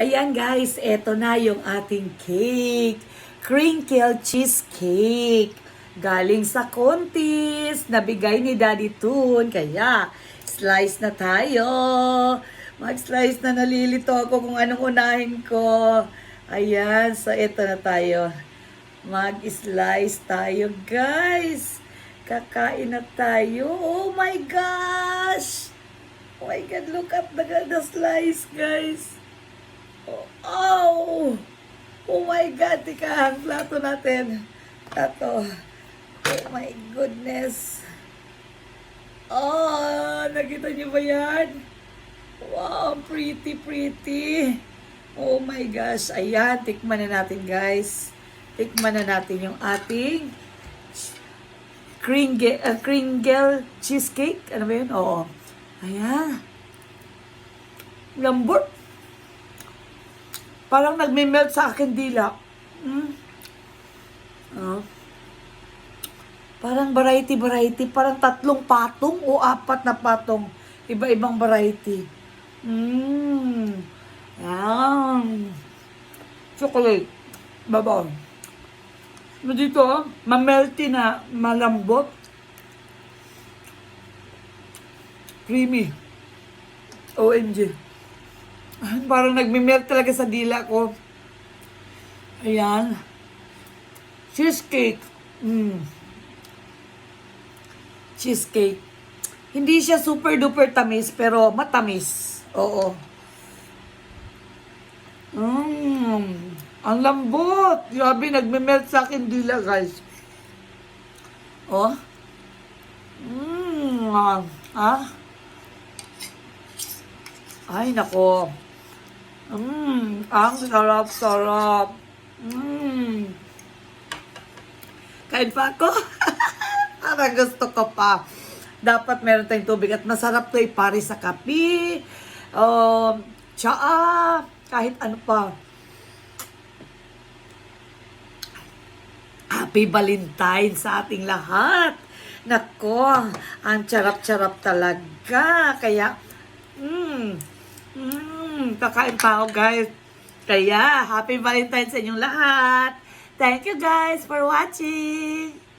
Ayan guys, eto na yung ating cake. Crinkle cheesecake. Galing sa contest. Nabigay ni Daddy Toon. Kaya, slice na tayo. Mag-slice na nalilito ako kung anong unahin ko. Ayan, so eto na tayo. Mag-slice tayo guys. Kakain na tayo. Oh my gosh! Oh my God, look at the, the slice, guys. Oh, oh! My God, tika, ang plato natin. Plato. Oh my goodness. Oh, nakita niyo ba yan? Wow, pretty, pretty. Oh my gosh. Ayan, tikman na natin, guys. Tikman na natin yung ating kringle, uh, kringle cheesecake. Ano ba yun? Oo. Ayan. Lambot. Parang nagme-melt sa akin dila. Mm. Oh. Parang variety-variety. Parang tatlong patong o apat na patong. Iba-ibang variety. Mmm. Ayan. Chocolate. Babaw. Ano dito, oh? mamelty na, malambot. Creamy. OMG. Parang nagme-melt talaga sa dila ko. Ayan. Cheesecake. Mm. Cheesecake. Hindi siya super duper tamis, pero matamis. Oo. Mmm. Ang lambot. Grabe, nagme-melt sa akin dila, guys. Oh. Mmm. Ah. Ay, nako. Mmm. Ang sarap-sarap. Mmm. Kain pa ako. Para gusto ko pa. Dapat meron tayong tubig at masarap to ipari sa kape. Um, tsaa. Kahit ano pa. Happy Valentine sa ating lahat. Nako, ang charap-charap talaga. Kaya, mm, mm, kakain pa ako guys. Kaya, Happy Valentine sa inyong lahat. Thank you guys for watching.